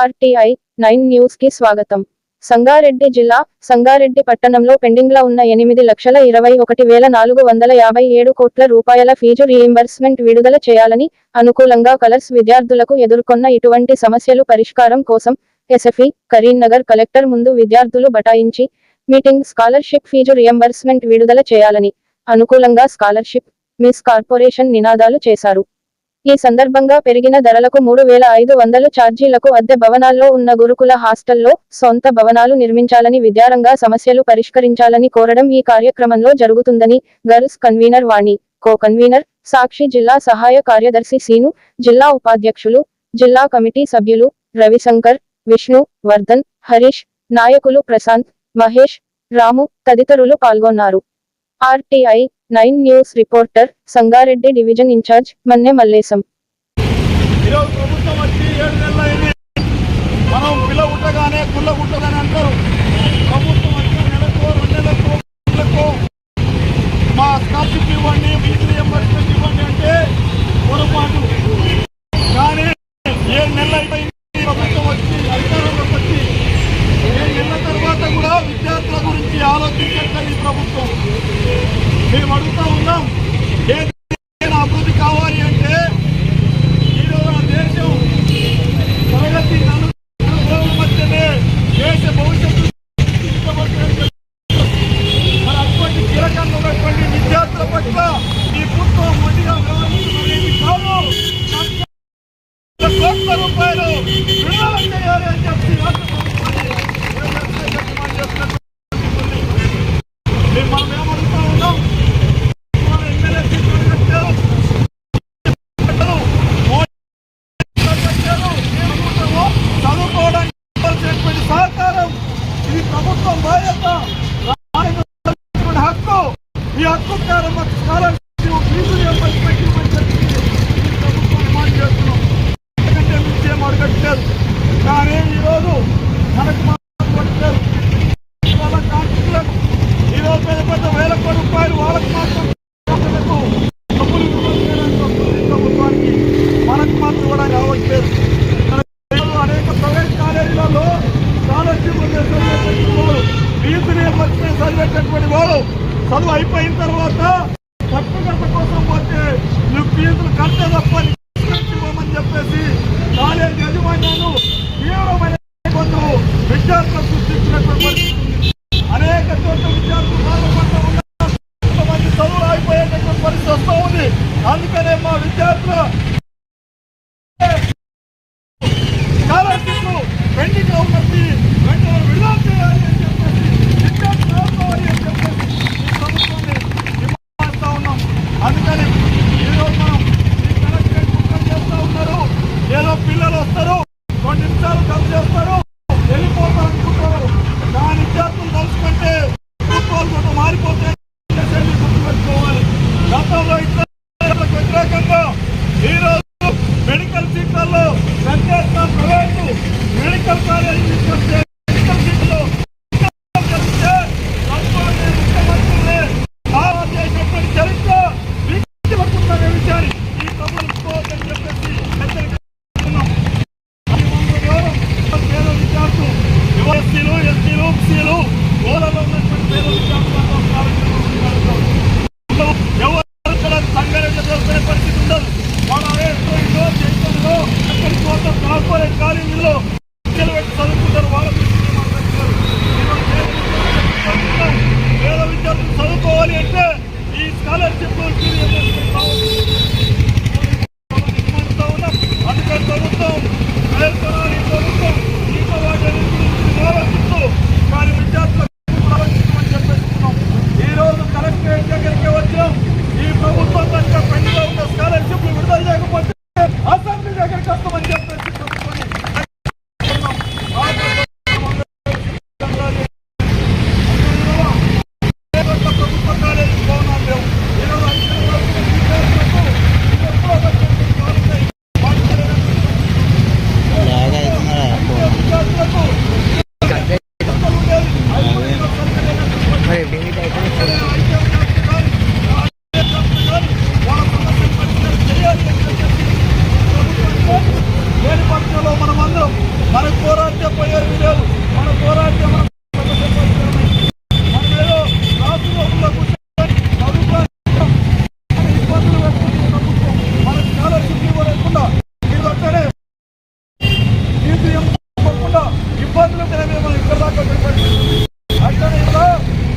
RTI nine న్యూస్కి స్వాగతం. సంగారెడ్డి జిల్లా సంగారెడ్డి పట్టణంలో పెండింగ్లో ఉన్న ఎనిమిది లక్షల ఇరవై ఒకటి వేల నాలుగు వందల యాభై ఏడు కోట్ల రూపాయల ఫీజు రీయింబర్స్మెంట్ విడుదల చేయాలని అనుకూలంగా కలర్స్ విద్యార్థులకు ఎదుర్కొన్న ఇటువంటి సమస్యలు పరిష్కారం కోసం ఎస్ఎఫ్ఈ కరీంనగర్ కలెక్టర్ ముందు విద్యార్థులు బటాయించి మీటింగ్ స్కాలర్షిప్ ఫీజు రియంబర్స్మెంట్ విడుదల చేయాలని అనుకూలంగా స్కాలర్షిప్ మిస్ కార్పొరేషన్ నినాదాలు చేశారు. ఈ సందర్భంగా పెరిగిన ధరలకు మూడు వేల ఐదు వందలు ఛార్జీలకు అద్దె భవనాల్లో ఉన్న గురుకుల హాస్టల్లో సొంత భవనాలు నిర్మించాలని విద్యారంగ సమస్యలు పరిష్కరించాలని కోరడం ఈ కార్యక్రమంలో జరుగుతుందని girls convener Vani co convener Sakshi జిల్లా సహాయ కార్యదర్శి సీను జిల్లా ఉపాధ్యక్షులు జిల్లా కమిటీ సభ్యులు రవిశంకర్ విష్ణు వర్ధన్ హరీష్ నాయకులు ప్రశాంత్ మహేష్ రాము తదితరులు పాల్గొన్నారు. RTI nine news reporter Sangareddy division in charge Manne Mallesham. మనం పిల్ల అంటారు. ప్రభుత్వం రెండు మా స్కాలర్షిప్ ఇవ్వండి ఇవ్వండి అంటే పొరపాటు. కానీ ఏడు నెలలు అయిపోయింది ప్రభుత్వం వచ్చి అధికారంలోకి వచ్చి ఏడు నెలల తర్వాత కూడా విద్యార్థుల గురించి ఆలోచించట్లేదు ప్రభుత్వం. మేము అడుగుతా ఉన్నాం ఏ అభివృద్ధి కావాలి అంటే ఈరోజు దేశం ప్రగతి నలుగురు మధ్యనే దేశ భవిష్యత్తు మరి అటువంటి కీలకంగా ఉన్నటువంటి విద్యార్థుల పట్ల ఈ ప్రభుత్వం వ్యవహరిస్తున్నది కాదు. కోట్ల రూపాయలు విడుదల చేయాలి అని చెప్పి రాష్ట్ర ప్రభుత్వాన్ని డిమాండ్ చేస్తున్నటువంటి మేము మనం ఏమడుగుతా ఉన్నాం మన ఎమ్మెల్యే సీట్లు కట్టారు కట్టారు చదువుకోవడానికి కావాల్సినటువంటి సహకారం ఇది ప్రభుత్వం బాధ్యత రాయటువంటి హక్కు ఈ హక్కు ప్రకారం మాకు స్కాలర్షిప్ ఫీజు రియంబర్స్మెంట్ చెప్పి ప్రభుత్వం డిమాండ్ చేస్తున్నాం. ఎందుకంటే మీకు అడగట్లేదు కానీ ఈరోజు మనకు మాత్రం పట్టలేదు ఇవాళ ఈరోజు పెద్ద పెద్ద వేల రూపాయలు వాళ్ళకు మాత్రం డబ్బులు ప్రభుత్వానికి మనకు మాత్రం కూడా రావట్లేదు. అనేక ప్రైవేట్ కాలేజీలలో స్కాలర్షిప్ ఫీజు రియంబర్స్మెంట్ చదివేటటువంటి చదువు అయిపోయిన తర్వాత పట్టుగట్ట కోసం పోతే నువ్వు ఫీజులు కట్టే తప్పని ఇవ్వమని చెప్పేసి కాలేజీ యజమాన్యాలు తీవ్రమైన ఇబ్బందులు విద్యార్థులకు సృష్టించినటువంటి పరిస్థితి అనేక చోట్ల విద్యార్థులు బాధపడుతూ ఉన్నారు. కొంతమంది చదువులు అయిపోయేటటువంటి పరిస్థితి వస్తూ ఉంది. అందుకనే మా విద్యార్థుల మారిపోతే గుర్తుపెట్టుకోవాలి గతంలో ఇతరులకు వ్యతిరేకంగా ఈరోజు మెడికల్ సీట్లలో సంకేత ప్రైవేటు మెడికల్ కాలేజీ తీసుకొస్తే మెడికల్ సీట్లో చేసినటువంటి చరిత్ర వ్యక్తిపడుతున్న విషయాన్ని ఈ ప్రభుత్వం చెప్పేసి పేద విద్యార్థులు ఓలలో ఉన్నటువంటి పేద విద్యార్థులతో ప్రారంభించారు ఎవరు కూడా సంఘటన దొరుకునే పరిస్థితి ఉండదు మన వేస్తుందో చేస్తుందో ఎక్కడికి పోతాం కార్పొరేట్ కాలేజీలో విద్యలు పెట్టి చదువుకుంటారు వాళ్ళ గురించి మనం పెట్టుకోరు. ఈరోజు పేద విద్యార్థులు చదువుకోవాలి అంటే ఈ స్కాలర్షిప్ అందుకని ప్రభుత్వం పేర్కొనాలి ప్రభుత్వం ఇంకా వాటి గురించి ఆలోచిస్తూ కానీ విద్యార్థులకు ఆలోచించమని చెప్పేస్తున్నాం ఈ రోజు కలెక్టరేట్ దగ్గరికి వచ్చాం ఈ ప్రభుత్వం కనుక పెండుగా ఉన్న విడుదల చేయకపోతే అసెంబ్లీ దగ్గరికి వస్తామని మనం పోరాడితే పోయేది లేదు మనం పోరాడితే మనం ఇబ్బందులు మేము ఇక్కడ దాకా అట్లనే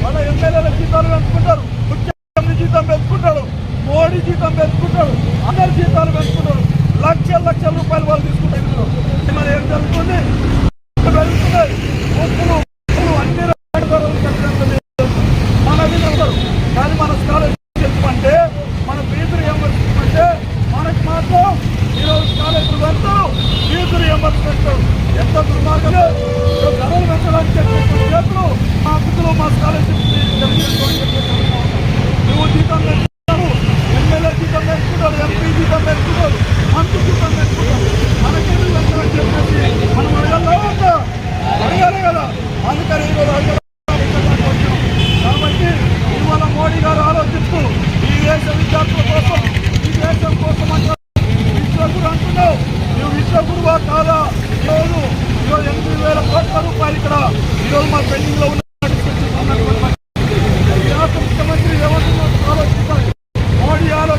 వాళ్ళ ఎమ్మెల్యేల జీతాలు పెంచుకుంటారు ముఖ్యమంత్రి జీతం పెంచుకుంటాడు మోడీ జీతం పెంచుకుంటాడు. అందరి జీతాలు పెంచుకుంటాడు. లక్షల లక్షల రూపాయలు వాళ్ళు తీసుకుంటారు. మరి ఏం జరుగుతుంది జరుగుతుంది చేస్తున్నావు నువ్వు విశ్వగురువా కాదా? ఈరోజు ఈరోజు ఎనిమిది వేల కోట్ల రూపాయలు ఇక్కడ ఈరోజు మా పెండింగ్లో ఉన్న రాష్ట్ర ముఖ్యమంత్రి రేవంత్ ఆలోచించాలి. మోడీ ఆలోచన